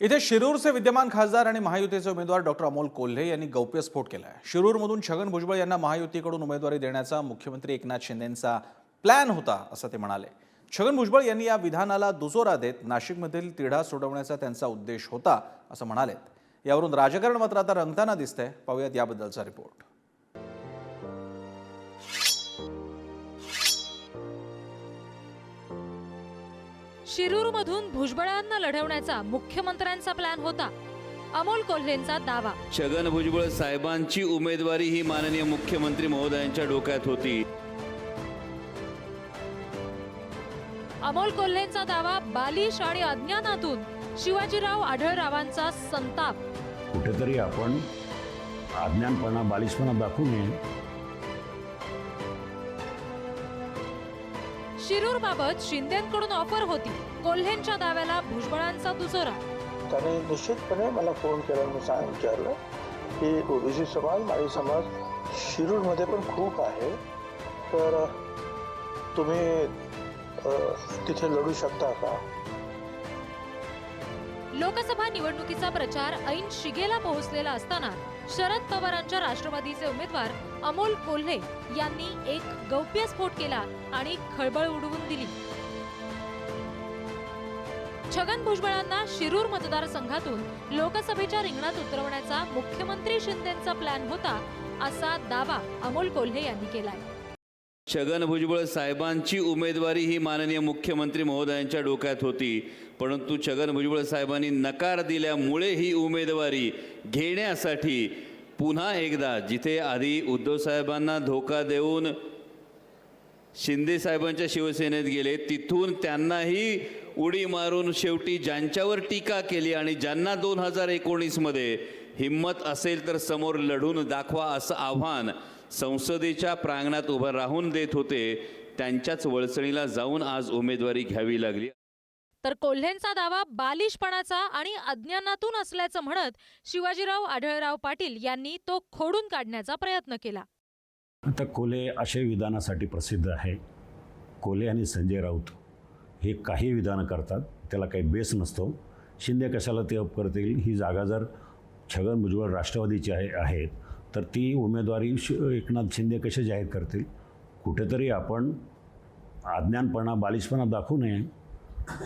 इथे शिरूरचे विद्यमान खासदार आणि महायुतीचे उमेदवार डॉक्टर अमोल कोल्हे यांनी गौप्यस्फोट केला आहे शिरूरमधून छगन भुजबळ यांना महायुतीकडून उमेदवारी देण्याचा मुख्यमंत्री एकनाथ शिंदेंचा प्लॅन होता असं ते म्हणाले. छगन भुजबळ यांनी या विधानाला दुजोरा देत नाशिकमधील तिढा सोडवण्याचा त्यांचा उद्देश होता असं म्हणालेत. यावरून राजकारण मात्र आता रंगताना दिसतंय. पाहूयात याबद्दलचा रिपोर्ट शिरूरमधून भुजबळांना लढवण्याचा मुख्यमंत्र्यांचा प्लॅन होता. अमोल कोल्हेंचा दावा. छगन भुजबळ साहेबांची उमेदवारी ही माननीय मुख्यमंत्री महोदयांच्या डोक्यात होती. अमोल कोल्हेंचा दावा बालिश आणि अज्ञानातून शिवाजीराव आढळरावांचा संताप. कुठेतरी आपण अज्ञानपणा बालिशपणा दाखवू नये. शिरूर बाबत शिंदेकडून ऑफर होती. कोल्हेंच्या दाव्याला भुजबळांचा दुजोरा. त्याने निश्चितपणे मला फोन केला मी सांग विचारलं की ओबीसी समाज माळी समाज शिरूरमध्ये पण खूप आहे. तर तुम्ही तिथे लढू शकता का? लोकसभा निवडणुकीचा प्रचार ऐन शिगेला पोहोचलेला असताना शरद पवारांच्या राष्ट्रवादीचे उमेदवार अमोल कोल्हे यांनी एक गौप्यस्फोट केला आणि खळबळ उडवून दिली. छगन भुजबळांना शिरूर मतदारसंघातून लोकसभेच्या रिंगणात उतरवण्याचा मुख्यमंत्री शिंदेचा प्लॅन होता असा दावा अमोल कोल्हे यांनी केलाय. छगन भुजबळ साहेबांची उमेदवारी ही माननीय मुख्यमंत्री महोदयांच्या डोक्यात होती. परंतु छगन भुजबळ साहेबांनी नकार दिल्यामुळे ही उमेदवारी घेण्यासाठी पुन्हा एकदा जिथे आधी उद्धव साहेबांना धोका देऊन शिंदे साहेबांच्या शिवसेनेत गेले तिथून त्यांनाही उडी मारून शेवटी ज्यांच्यावर टीका केली आणि ज्यांना दोन हजार एकोणीसमध्ये हिंमत असेल तर समोर लढून दाखवा असं आव्हान संसदेच्या प्रांगणात उभं राहून देत होते. त्यांच्याच वळसणीला जाऊन आज उमेदवारी घ्यावी लागली. तर कोल्हेंचा दावा बालिशपणाचा आणि अज्ञानातून असल्याचं म्हणत शिवाजीराव आढळराव पाटील यांनी तो खोडून काढण्याचा प्रयत्न केला. आता कोले अशा विधानासाठी प्रसिद्ध आहे. कोले आणि संजय राऊत हे काही विधानं करतात. त्याला काही बेस नसतो. शिंदे कशाला ते अप करतील? ही जागा जर छगन भुजबळ राष्ट्रवादीची आहे आहेत तर ती उमेदवारी श एकनाथ शिंदे कसे जाहीर करतील? कुठेतरी आपण अज्ञानपणा बालिशपणा दाखवू नये.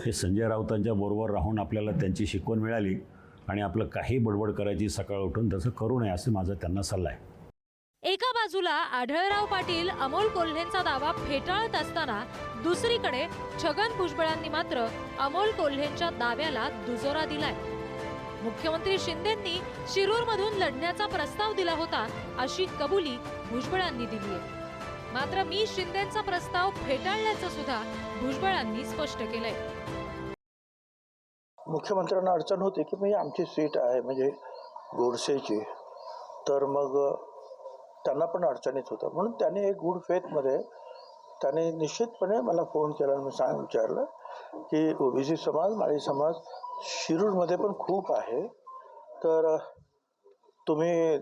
हे संजय राऊतांच्या बरोबर राहून आपल्याला त्यांची शिकवण मिळाली आणि आपलं काही बडबड करायची सकाळ उठून तसं करू नये असं माझा त्यांना सल्ला आहे. एका बाजूला आढळराव पाटील अमोल कोल्हेंचा दावा फेटाळत असताना दुसरीकडे छगन भुजबळांनी मात्र अमोल कोल्हेंच्या दाव्याला दुजोरा दिलाय. मुख्यमंत्री शिंदेंनी शिरूरमधून लढण्याचा प्रस्ताव दिला होता अशी कबुली भुजबळांनी दिली आहे. मात्र मी शिंदेचा प्रस्ताव फेटाळल्याचं सुद्धा भुजबळांनी स्पष्ट केलंय. मुख्यमंत्र्यांना अडचण होती की म्हणजे आमची सीट आहे म्हणजे गोडसेची. तर मग त्यांना पण अडचणीत होतं. म्हणून त्याने एक गुड फेथमध्ये त्याने निश्चितपणे मला फोन केला आणि मी सांग विचारलं की ओबीसी समाज माळी समाज शिरूरमध्ये पण खूप आहे. तर तुम्ही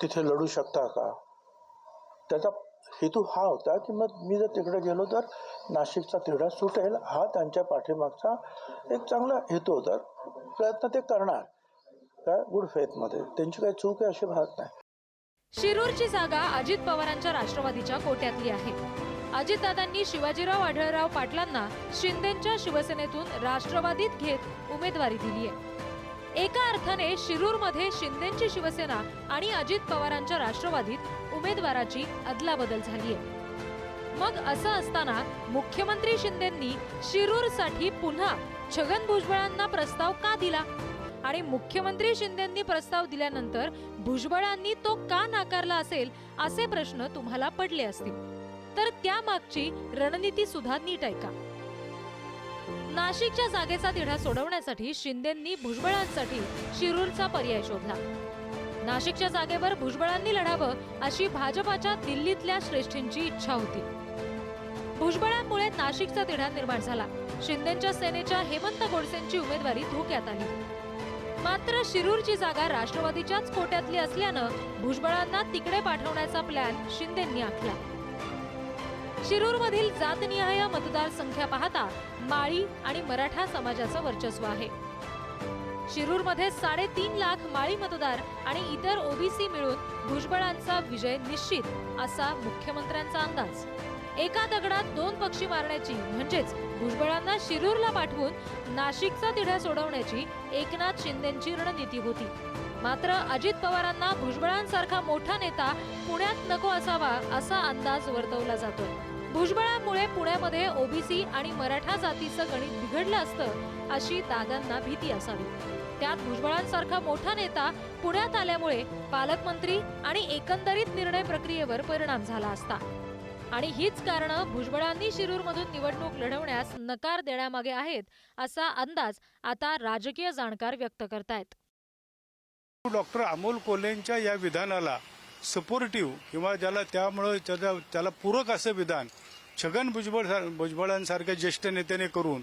तिथे लढू शकता का? त्याचा हेतू हा होता की मग मी जर तिकडे गेलो तर नाशिकचा तिढा सुटेल हा त्यांच्या पाठीमागचा एक चांगला हेतू होता. प्रयत्न ते करणार. काय गुड फेथमध्ये त्यांची काही चूक आहे अशी भाग नाही. शिरूरची जागा अजित पवारांच्या राष्ट्रवादीच्या कोट्यातली आहे. अजितदादांनी शिवाजीराव आढळराव पाटलांना शिंदेच्या शिवसेनेतून राष्ट्रवादीत घेत उमेदवारी दिली आहे. एका अर्थाने शिरूरमध्ये शिंदेची शिवसेना आणि अजित पवारांच्या राष्ट्रवादीत उमेदवाराची अदलाबदल झाली आहे. मग असं असताना मुख्यमंत्री शिंदेंनी शिरूरसाठी पुन्हा छगन भुजबळांना प्रस्ताव का दिला? आणि मुख्यमंत्री शिंदेंनी प्रस्ताव दिल्यानंतर भुजबळांनी तो का नाकारला असेल असे प्रश्न तुम्हाला पडले असतील. तर त्यामागची रणनीती सुद्धा नीट ऐका. नाशिकच्या जागेचा तिढा सोडवण्यासाठी शिंदेंनी भुजबळांसाठी शिरूरचा पर्याय शोधला. नाशिकच्या जागेवर भुजबळांनी लढावं अशी भाजपाच्या दिल्लीतल्या श्रेष्ठींची इच्छा होती. भुजबळांमुळे नाशिकचा तिढा निर्माण झाला. शिंदेच्या सेनेच्या हेमंत गोडसेंची उमेदवारी धोक्यात आली. मात्र शिरूरची जागा राष्ट्रवादीच्याच कोट्यातली असल्यानं भुजबळांना तिकडे पाठवण्याचा प्लॅन शिंदेंनी आखला. शिरूरमधील जातनिहाय मतदारसंख्या पाहता माळी आणि मराठा समाजाचं वर्चस्व आहे. शिरूरमध्ये साडेतीन लाख माळी मतदार आणि इतर ओबीसी मिळून भुजबळांचा विजय निश्चित असा मुख्यमंत्र्यांचा अंदाज. एका दगडात दोन पक्षी मारण्याची म्हणजेच भुजबळांना शिरूरला पाठवून नाशिकचा तिढा सोडवण्याची एकनाथ शिंदेची रणनीती होती. मात्र अजित पवारांना भुजबळांसारखा मोठा नेता पुण्यात नको असावा असा अंदाज वर्तवला जातोय. भुजबळांमुळे पुण्यामध्ये ओबीसी आणि मराठा जातीचं गणित बिघडलं असतं अशी दादांना भीती असावी. त्यात भुजबळांसारखा मोठा नेता पुण्यात आल्यामुळे पालकमंत्री आणि एकंदरीत निर्णय प्रक्रियेवर परिणाम झाला असता. आणि हीच कारणं भुजबळांनी शिरूरमधून निवडणूक लढवण्यास नकार देण्यामागे आहेत असा अंदाज आता राजकीय जाणकार व्यक्त करतायत. डॉक्टर अमोल कोल्हेंच्या या विधानाला सपोर्टिव्ह किंवा ज्याला त्यामुळं त्याला त्याला पूरक असं विधान छगन भुजबळ भुजबळांसारख्या ज्येष्ठ नेत्याने करून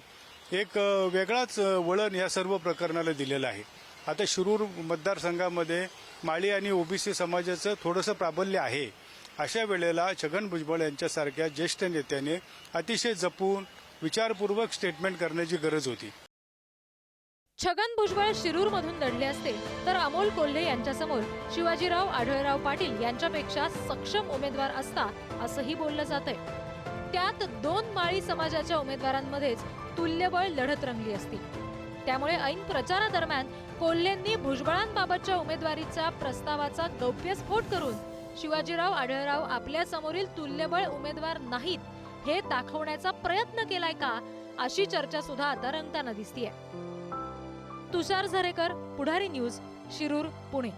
एक वेगळाच वळण या सर्व प्रकरणाला दिलेलं आहे. आता शिरूर मतदारसंघामध्ये माळी आणि ओबीसी समाजाचं थोडंसं प्राबल्य आहे. अशा वेळेला छगन भुजबळ यांच्यासारख्या ज्येष्ठ नेत्याने अतिशय जपून विचारपूर्वक स्टेटमेंट करण्याची गरज होती. छगन भुजबळ शिरूरमधून लढले असते तर अमोल कोल्हे यांच्यासमोर शिवाजीराव आढळराव पाटील यांच्यापेक्षा सक्षम उमेदवार असता असंही बोललं जातंय. त्यात दोन माळी समाजाच्या उमेदवारांमध्येच तुल्यबळ लढत रंगली असती. त्यामुळे ऐन प्रचारादरम्यान कोल्हेंनी भुजबळांबाबतच्या उमेदवारीचा प्रस्तावाचा गौप्यस्फोट करून शिवाजीराव आढळराव आपल्या समोरील तुल्यबळ उमेदवार नाहीत हे दाखवण्याचा प्रयत्न केलाय का अशी चर्चा सुद्धा आता रंगताना दिसतीये. तुषार झरेकर पुढारी न्यूज शिरूर पुणे.